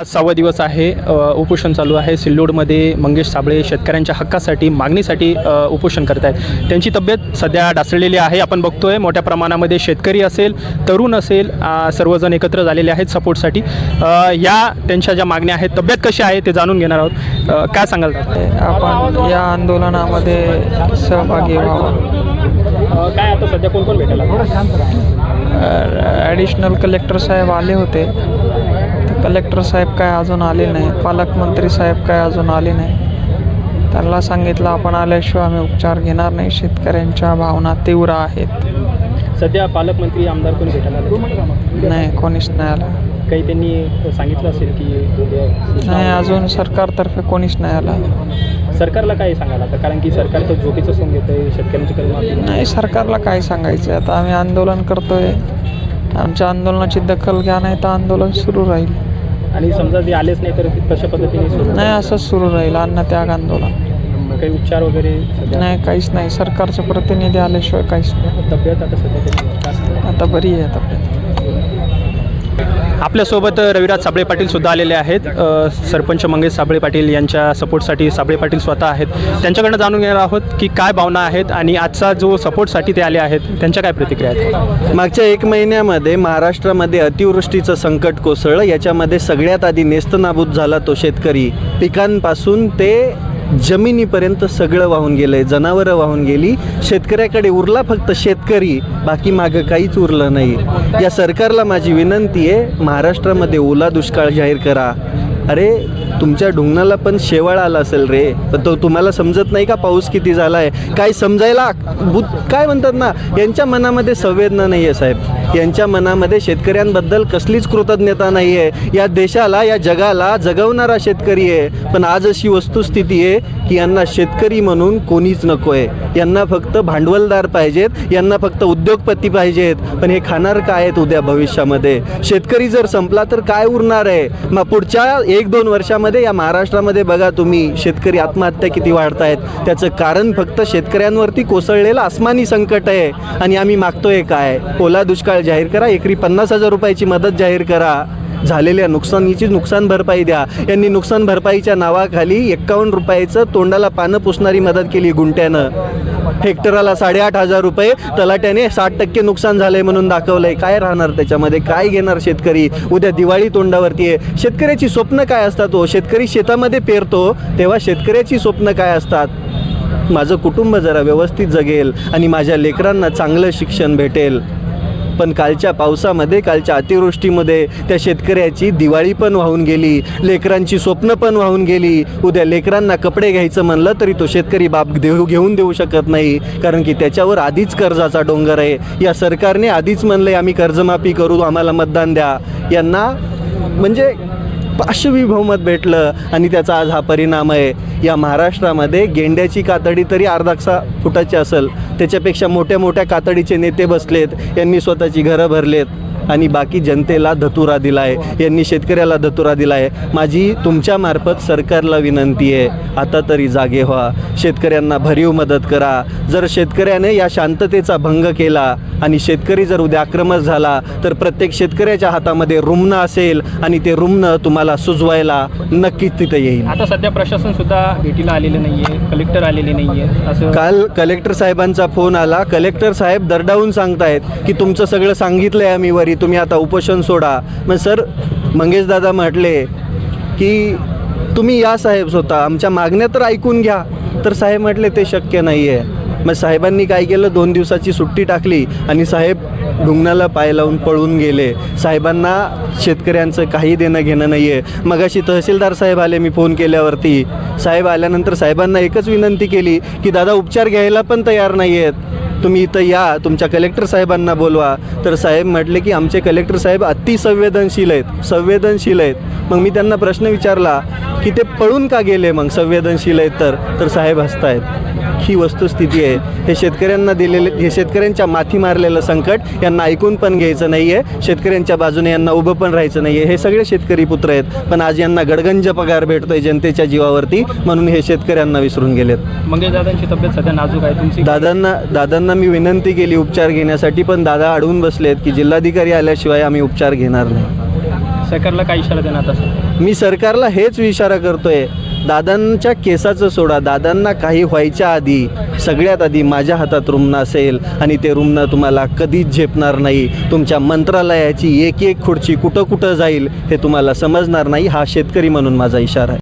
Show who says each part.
Speaker 1: आज सहावा दिवस आहे उपोषण चालू आहे. सिल्लोडमध्ये मंगेश साबळे शेतकऱ्यांच्या हक्कासाठी मागणीसाठी उपोषण करत आहेत त्यांची तब्येत सध्या ढासळलेली आहे. आपण बघतोय मोठ्या प्रमाणामध्ये शेतकरी असेल तरुण असेल सर्वजण एकत्र झालेले आहेत सपोर्टसाठी. या त्यांच्या ज्या मागण्या आहेत तब्येत कशी आहे ते जाणून घेणार आहोत. काय सांगाल
Speaker 2: आपण या आंदोलनामध्ये सहभागी व्हावं.
Speaker 1: काय आता सध्या कोण कोण भेटायला
Speaker 2: ॲडिशनल कलेक्टर साहेब आले होते. कलेक्टर साहेब काय अजून आले नाही पालकमंत्री साहेब काय अजून आले नाही. त्यांना सांगितलं आपण आल्याशिवाय आम्ही उपचार घेणार नाही शेतकऱ्यांच्या भावना तीव्र आहेत.
Speaker 1: सध्या पालकमंत्री आमदार कोणी भेटायला?
Speaker 2: नाही कोणीच नाही आला.
Speaker 1: काही त्यांनी सांगितलं असेल की
Speaker 2: नाही अजून सरकारतर्फे कोणीच नाही आला.
Speaker 1: सरकारला काय सांगायला आता? कारण की सरकार तर झोपेचं सोंग घेतं आहे शेतकऱ्यांची
Speaker 2: नाही सरकारला काय सांगायचं आता आम्ही आंदोलन करतोय. आमच्या आंदोलनाची दखल घ्या नाही तर आंदोलन सुरू राहील.
Speaker 1: आणि समजा ते आलेच नाही तर कशा पद्धतीने सुरू
Speaker 2: नाही असंच सुरू राहील अन्न त्याग आंदोलन.
Speaker 1: काही उपचार वगैरे
Speaker 2: नाही काहीच नाही. सरकारचे प्रतिनिधी आल्याशिवाय काहीच नाही.
Speaker 1: तब्येत आता सध्या?
Speaker 2: आता बरी आहे तब्येत.
Speaker 1: आपल्यासोबत रविराज साबळे पाटील सुद्धा आलेले आहेत. सरपंच मंगेश साबळे पाटील यांच्या सपोर्टसाठी साबळे पाटील स्वतः आहेत. त्यांच्याकडनं जाणून घेणार आहोत की काय भावना आहेत आणि आजचा जो सपोर्टसाठी ते आले आहेत त्यांच्या काय प्रतिक्रिया आहेत?
Speaker 3: मागच्या एक महिन्यामध्ये महाराष्ट्रामध्ये अतिवृष्टीचं संकट कोसळलं. याच्यामध्ये सगळ्यात आधी नेस्तनाबूत झाला तो शेतकरी. पिकांपासून ते जमिनीपर्यंत सगळं वाहून गेलंय जनावरं वाहून गेली. शेतकऱ्याकडे उरला फक्त शेतकरी बाकी मागं काहीच उरलं नाही. या सरकारला माझी विनंती आहे महाराष्ट्रामध्ये ओला दुष्काळ जाहीर करा. अरे तुमच्या ढुंगणाला पण शेवाळ आला असेल रे. पण तो तुम्हाला समजत नाही का पाऊस किती झाला आहे काय समजायला बुद्ध काय म्हणतात ना यांच्या मनामध्ये संवेदना नाही आहे साहेब. यांच्या मनामध्ये शेतकऱ्यांबद्दल कसलीच कृतज्ञता नाही आहे या देशाला या जगाला जगवणारा शेतकरी आहे. पण आज अशी वस्तुस्थिती आहे की यांना शेतकरी म्हणून कोणीच नको आहे यांना फक्त भांडवलदार पाहिजेत यांना फक्त उद्योगपती पाहिजेत. पण हे खाणार काय आहेत उद्या भविष्यामध्ये? शेतकरी जर संपला तर काय उरणार आहे? मग पुढच्या एक दोन वर्षामध्ये या महाराष्ट्रामध्ये बघा तुम्ही शेतकरी आत्महत्या किती वाढत आहेत त्याचं कारण फक्त शेतकऱ्यांवरती कोसळलेलं आसमानी संकट आहे. आणि आम्ही मागतोय काय? ओला दुष्काळ जाहीर करा. एकरी पन्नास हजार रुपयाची मदत जाहीर करा. झालेल्या नुकसानीची नुकसान भरपाई द्या. यांनी नुकसान भरपाईच्या नावाखाली एक्कावन्न रुपयाचं तोंडाला पानं पुसणारी मदत केली गुंट्यानं हेक्टराला साडेआठ हजार रुपये तलाट्याने साठ टक्के नुकसान झालंय म्हणून दाखवलंय. काय राहणार त्याच्यामध्ये? काय घेणार शेतकरी? उद्या दिवाळी तोंडावरती आहे. शेतकऱ्याची स्वप्न काय असतात हो? शेतकरी शेतामध्ये पेरतो तेव्हा शेतकऱ्याची स्वप्न काय असतात? माझं कुटुंब जरा व्यवस्थित जगेल आणि माझ्या लेकरांना चांगलं शिक्षण भेटेल. पण कालच्या पावसामध्ये कालच्या अतिवृष्टीमध्ये त्या शेतकऱ्याची दिवाळी पण वाहून गेली लेकरांची स्वप्न पण वाहून गेली. उद्या लेकरांना कपडे घ्यायचं म्हणलं तरी तो शेतकरी बाप देऊ घेऊन देऊ शकत नाही कारण की त्याच्यावर आधीच कर्जाचा डोंगर आहे. या सरकारने आधीच म्हणलं आम्ही कर्जमाफी करू आम्हाला मतदान द्या. यांना म्हणजे पाचशेवी बहुमत भेटलं आणि त्याचा आज हा परिणाम आहे. या महाराष्ट्रामध्ये गेंड्याची कातडी तरी अर्धाक्षा फुटाची असेल त्याच्यापेक्षा मोठ्या मोठ्या कातडीचे नेते बसलेत यांनी स्वतःची घरं भरलेत. आणि बाकी जनतेला धतुरा दिला आहे यांनी शेतकऱ्याला धतुरा दिला आहे माझी तुमच्यामार्फत सरकारला विनंती आहे आता तरी जागे व्हा. शेतकऱ्यांना भरीव मदत करा. जर शेतकऱ्याने या शांततेचा भंग केला आणि शेतकरी जर उद्या आक्रमक झाला तर प्रत्येक शेतकऱ्याच्या हातामध्ये रुग्ण असेल आणि ते रुग्ण तुम्हाला सुजवायला नक्कीच तिथे येईल.
Speaker 1: आता सध्या प्रशासन सुद्धा भेटीला आलेलं नाही आहे कलेक्टर आलेले नाही आहे असं
Speaker 3: काल कलेक्टर साहेबांचा फोन आला. कलेक्टर साहेब दरडावून सांगतायत की तुमचं सगळं सांगितलंय आम्ही वरी तुम्ही आता उपोषण सोडा. मग सर मंगेश दादा म्हटले की तुम्ही या साहेब स्वतः आमच्या मागण्या तर ऐकून घ्या. तर साहेब म्हटले ते शक्य नाही आहे मग साहेबांनी काय केलं? दोन दिवसाची सुट्टी टाकली आणि साहेब ढुंगणाला पाय लावून पळून गेले. साहेबांना शेतकऱ्यांचं काही देणं घेणं नाही आहे मग अशी तहसीलदार साहेब आले मी फोन केल्यावरती. साहेब आल्यानंतर साहेबांना एकच विनंती केली की दादा उपचार घ्यायला पण तयार नाही आहेत तुम्ही इथं या तुमच्या कलेक्टर साहेबांना बोलवा. तर साहेब म्हटले की आमचे कलेक्टर साहेब अति संवेदनशील आहेत संवेदनशील आहेत. मग मी त्यांना प्रश्न विचारला की ते पळून का गेले मग? संवेदनशील आहेत तर. तर साहेब हसतायत. ही वस्तुस्थिती आहे. हे शेतकऱ्यांना दिलेले हे शेतकऱ्यांच्या माथी मारलेलं संकट यांना ऐकून पण घ्यायचं नाही आहे शेतकऱ्यांच्या बाजूने यांना उभं पण राहायचं नाही आहे हे सगळे शेतकरी पुत्र आहेत. पण आज यांना गडगंज पगार भेटतोय जनतेच्या जीवावरती. म्हणून हे शेतकऱ्यांना विसरून गेलेत.
Speaker 1: मंगेश दादांची तब्येत सध्या नाजूक आहे. तुमची
Speaker 3: दादांना दादांना मी विनंती केली उपचार घेण्यासाठी पण दादा अडवून बसलेत की जिल्हाधिकारी आल्याशिवाय आम्ही उपचार घेणार नाही.
Speaker 1: सरकारला काय इशारा देणार असं
Speaker 3: मी सरकारला हेच इशारा करतोय दादांच्या केसाचं सोडा दादांना काही व्हायच्या आधी सगळ्यात आधी माझ्या हातात रुग्ण असेल आणि ते रुग्ण तुम्हाला कधीच झेपणार नाही. तुमच्या मंत्रालयाची एक एक खुर्ची कुठं कुठं जाईल हे तुम्हाला समजणार नाही हा शेतकरी म्हणून माझा इशारा आहे.